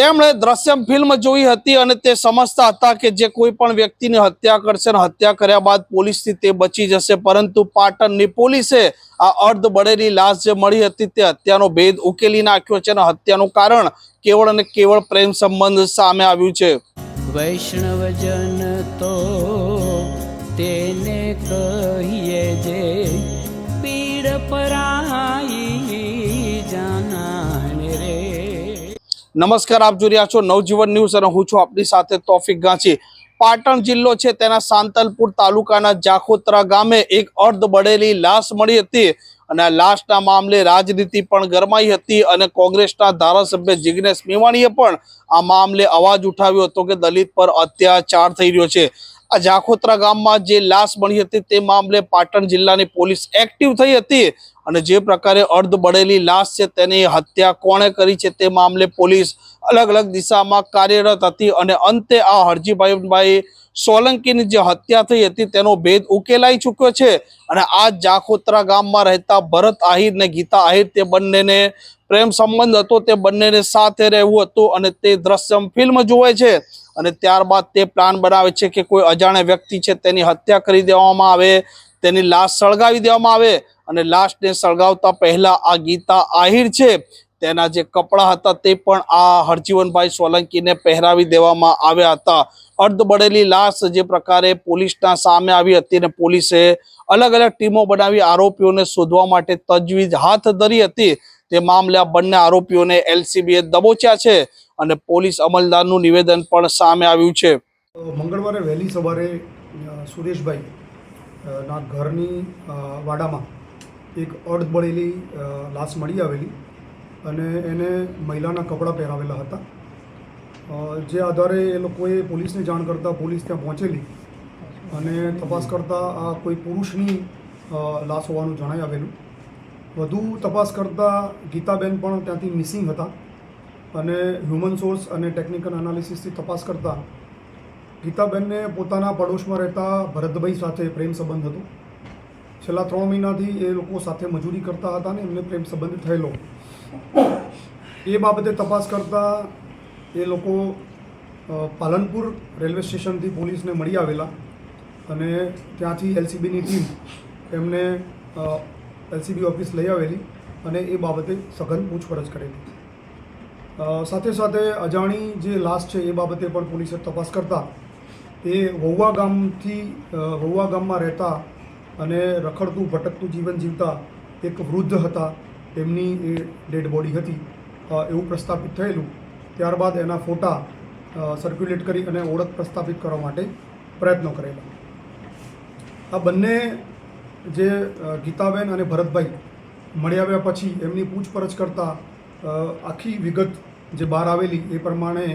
તેમણે દ્રશ્યમ ફિલ્મ જોઈ હતી અને તે સમજતા હતા કે જે કોઈ પણ વ્યક્તિની હત્યા કરશે અને હત્યા કર્યા બાદ પોલીસથી તે બચી જશે. પરંતુ પાટણની પોલીસે આ અર્ધ બળેલી લાશ જે મળી હતી તે હત્યાનો ભેદ ઉકેલી નાખ્યો છે અને હત્યાનું કારણ કેવળ અને કેવળ પ્રેમ સંબંધ સામે આવ્યું છે. વૈષ્ણવજન તો તેને કહીએ જે નમસ્કાર, આપ જોઈ રહ્યા છો નવજીવન ન્યૂઝ અને હું છું આપની સાથે તોફિક ગાંચી. પાટણ જિલ્લો છે તેના સાંતલપુર તાલુકાના જાખોત્રા ગામે એક અર્ધ બળેલી લાશ મળી હતી અને આ લાશના મામલે રાજનીતિ પણ ગરમાઈ હતી અને કોંગ્રેસના ધારાસભ્ય જિગ્નેશ મેવાણીએ પણ આ મામલે અવાજ ઉઠાવ્યો હતો કે દલિત પર અત્યાચાર થઈ રહ્યો છે. આ જાખોત્રા ગામમાં જે લાશ મળી હતી તે મામલે પાટણ જિલ્લાની પોલીસ એક્ટિવ થઈ હતી અને જે પ્રકારે અર્ધ બળેલી લાશ છે તેની હત્યા કોણે કરી છે તે મામલે પોલીસ અલગ અલગ દિશામાં કાર્યરત હતી અને અંતે આ હરજીભાઈભાઈ સોલંકીની જે હત્યા થઈ હતી તેનો ભેદ ઉકેલાઈ ચૂક્યો છે અને આ જાખોત્રા ગામમાં રહેતા ભરત આહિર ને ગીતા આહિર તે બંનેને પ્રેમ સંબંધ હતો તે બંનેને સાથે રહેવું હતું અને તે દ્રશ્યમ ફિલ્મ જોવે છે. અને ત્યારબાદ તે પ્લાન બનાવે છે કે કોઈ અજાણ્યા વ્યક્તિ છે તેની હત્યા કરી દેવામાં આવે, તેની લાશ સળગાવી દેવામાં આવે અને લાશને સળગાવતા પહેલા આ ગીતા આહિર છે, તેના જે કપડાં હતા તે પણ આ હરજીવનભાઈ સોલંકીને પહેરાવી દેવામાં આવ્યા હતા. અર્ધ લાશ જે પ્રકારે પોલીસના સામે આવી હતી અને પોલીસે અલગ અલગ ટીમો બનાવી આરોપીઓને શોધવા માટે તજવીજ હાથ ધરી હતી. તે મામલે આ બંને આરોપીઓને એલસીબીએ દબોચ્યા છે. અને પોલીસ અમલદારનું નિવેદન પણ સામે આવ્યું છે. મંગળવારે વહેલી સવારે સુરેશભાઈ ના ઘરની વાડામાં એક અર્ધ બળેલી લાશ મળી આવેલી અને એને મહિલાના કપડાં પહેરાવેલા હતા. જે આધારે એ લોકોએ પોલીસને જાણ કરતાં પોલીસ ત્યાં પહોંચેલી અને તપાસ કરતાં આ કોઈ પુરુષની લાશ હોવાનું જણાઈ આવેલું. વધુ તપાસ કરતાં ગીતાબેન પણ ત્યાંથી મિસિંગ હતા. અને હ્યુમન સોર્સ અને ટેકનિકલ એનાલિસિસથી તપાસ કરતાં ગીતાબેનને પોતાના પડોશમાં રહેતા ભરતભાઈ સાથે પ્રેમ સંબંધ હતો. છેલ્લા ત્રણ મહિનાથી એ લોકો સાથે મજૂરી કરતા હતા ને એમને પ્રેમ સંબંધ થયેલો. એ બાબતે તપાસ કરતાં એ લોકો પાલનપુર રેલવે સ્ટેશનથી પોલીસને મળી આવેલા અને ત્યાંથી એલસીબીની ટીમ એમને એલસીબી ઓફિસ લઈ આવેલી અને એ બાબતે સઘન પૂછપરછ કરેલી. સાથે સાથે અજાણી જે લાશ છે એ બાબતે પણ પોલીસે તપાસ કરતા એ વહુવા ગામથી વહુવા ગામમાં રહેતા અને રખડતું, ભટકતું જીવન જીવતા એક વૃદ્ધ હતા. તેમની એ ડેડ બોડી હતી. એવું પ્રસ્થાપિત થયેલું. ત્યારબાદ એના ફોટા સર્ક્યુલેટ કરી અને ઓળખ પ્રસ્થાપિત કરવા માટે પ્રયત્નો કરેલા. આ બંને જે ગીતાબેન અને ભરતભાઈ મળી આવ્યા પછી એમની પૂછપરછ કરતાં આખી વિગત જે બહાર આવેલી, એ પ્રમાણે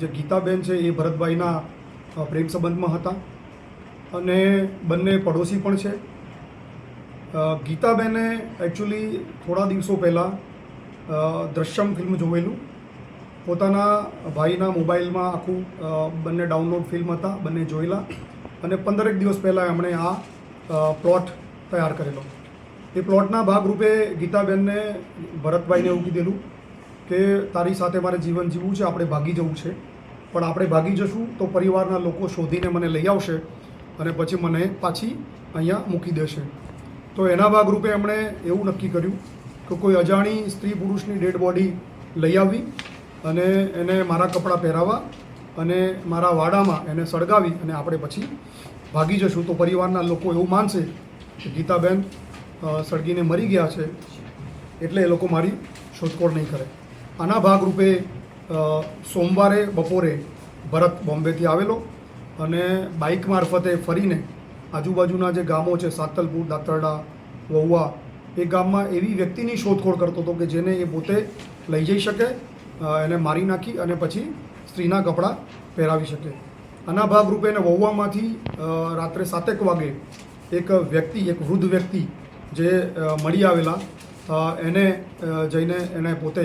જે ગીતાબેન છે એ ભરતભાઈના પ્રેમ સંબંધમાં હતા. અને બંને પડોશી પણ છે. ગીતાબેને એકચ્યુઅલી થોડા દિવસો પહેલાં દ્રશ્યમ ફિલ્મ જોવેલું. પોતાના ભાઈના મોબાઈલમાં આખું બંને ડાઉનલોડ ફિલ્મ હતા, બંને જોયેલા. અને પંદરેક દિવસ પહેલાં એમણે આ પ્લોટ તૈયાર કરેલો. એ પ્લોટના ભાગરૂપે ગીતાબેનને ભરતભાઈને એવું કીધેલું કે તારી સાથે મારે જીવન જીવવું છે, આપણે ભાગી જવું છે. પણ આપણે ભાગી જશું તો પરિવારના લોકો શોધીને મને લઈ આવશે અને પછી મને પાછી અહીંયા મૂકી દેશે. તો એના ભાગરૂપે એમણે એવું નક્કી કર્યું કે કોઈ અજાણી સ્ત્રી પુરુષની ડેડ બોડી લઈ આવી અને એને મારા કપડાં પહેરાવવા અને મારા વાડામાં એને સળગાવી અને આપણે પછી ભાગી જશું. તો પરિવારના લોકો એવું માનશે કે ગીતાબેન સળગીને મરી ગયા છે. એટલે એ લોકો મારી શોધખોળ નહીં કરે. આના ભાગરૂપે સોમવારે બપોરે ભરત બોમ્બેથી આવેલો અને બાઇક મારફતે ફરીને આજુબાજુના જે ગામો છે, સાતલપુર, દાતરડા, વહુવા, એ ગામમાં એવી વ્યક્તિની શોધખોળ કરતો હતો કે જેને એ પોતે લઈ જઈ શકે એને મારી નાખી અને પછી સ્ત્રીના કપડાં પહેરાવી શકે. આના ભાગરૂપે એને વહુવામાંથી રાત્રે સાતેક વાગે એક વ્યક્તિ, એક વૃદ્ધ વ્યક્તિ જે મળી આવેલા એને જઈને એને પોતે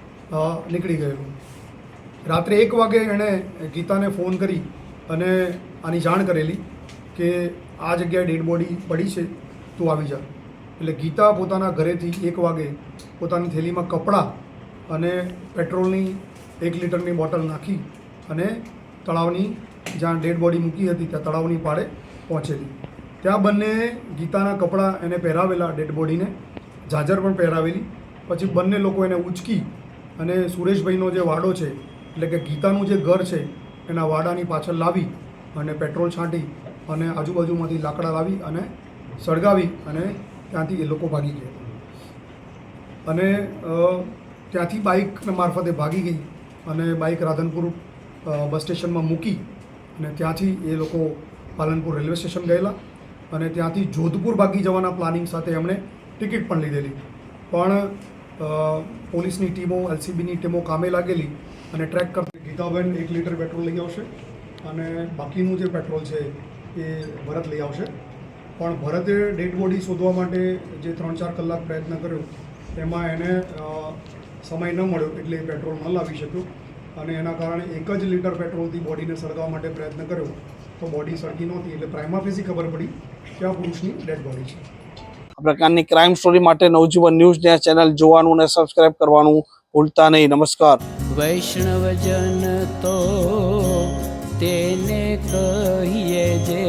નીકળી ગયેલું. રાત્રે એક વાગે એણે ગીતાને ફોન કરી અને આની જાણ કરેલી કે આ જગ્યાએ ડેડ બોડી પડી છે, તું આવી જા. એટલે ગીતા પોતાના ઘરેથી એક વાગે પોતાની થેલીમાં કપડાં અને પેટ્રોલની એક લીટરની બોટલ નાખી અને તળાવની જ્યાં ડેડ બોડી મૂકી હતી, ત્યાં તળાવની પાળે પહોંચેલી. ત્યાં બંને ગીતાના કપડાં એને પહેરાવેલા ડેડ બોડીને, ઝાઝર પણ પહેરાવેલી. પછી બંને લોકો એને ઉચકી અને સુરેશભાઈનો જે વાડો છે, એટલે કે ગીતાનું જે ઘર છે, એના વાડાની પાછળ લાવી અને પેટ્રોલ છાંટી અને આજુબાજુમાંથી લાકડા લાવી અને સળગાવી અને ત્યાંથી એ લોકો ભાગી ગયા. અને ત્યાંથી બાઇક મારફતે ભાગી ગઈ અને બાઇક રાધનપુર બસ સ્ટેશનમાં મૂકી અને ત્યાંથી એ લોકો પાલનપુર રેલવે સ્ટેશન ગયેલા અને ત્યાંથી જોધપુર ભાગી જવાના પ્લાનિંગ સાથે એમણે ટિકિટ પણ લીધેલી. પણ પોલીસની ટીમો, એલસીબીની ટીમો કામે લાગેલી અને ટ્રેક કરતી ગીતાબેન એક લીટર પેટ્રોલ લઈ આવશે અને બાકીનું જે પેટ્રોલ છે એ ભરત લઈ આવશે. પણ ભરતે ડેડ બોડી શોધવા માટે જે ત્રણ ચાર કલાક પ્રયત્ન કર્યો, એમાં એને સમય ન મળ્યો એટલે એ પેટ્રોલ ન લાવી શક્યો. અને એના કારણે એક જ લીટર પેટ્રોલથી બોડીને સળગાવવા માટે પ્રયત્ન કર્યો. તો બોડી સળગી નહોતી એટલે પ્રાઇમાફેસી ખબર પડી કે આ પુરુષની ડેડ બોડી છે. પ્રકારની ક્રાઇમ સ્ટોરી માટે નવજીવન ન્યૂઝ ને ચેનલ જોવાનું અને સબસ્ક્રાઇબ કરવાનું ભૂલતા નહીં. નમસ્કાર. વૈષ્ણવજન તો તેને કહીએ જે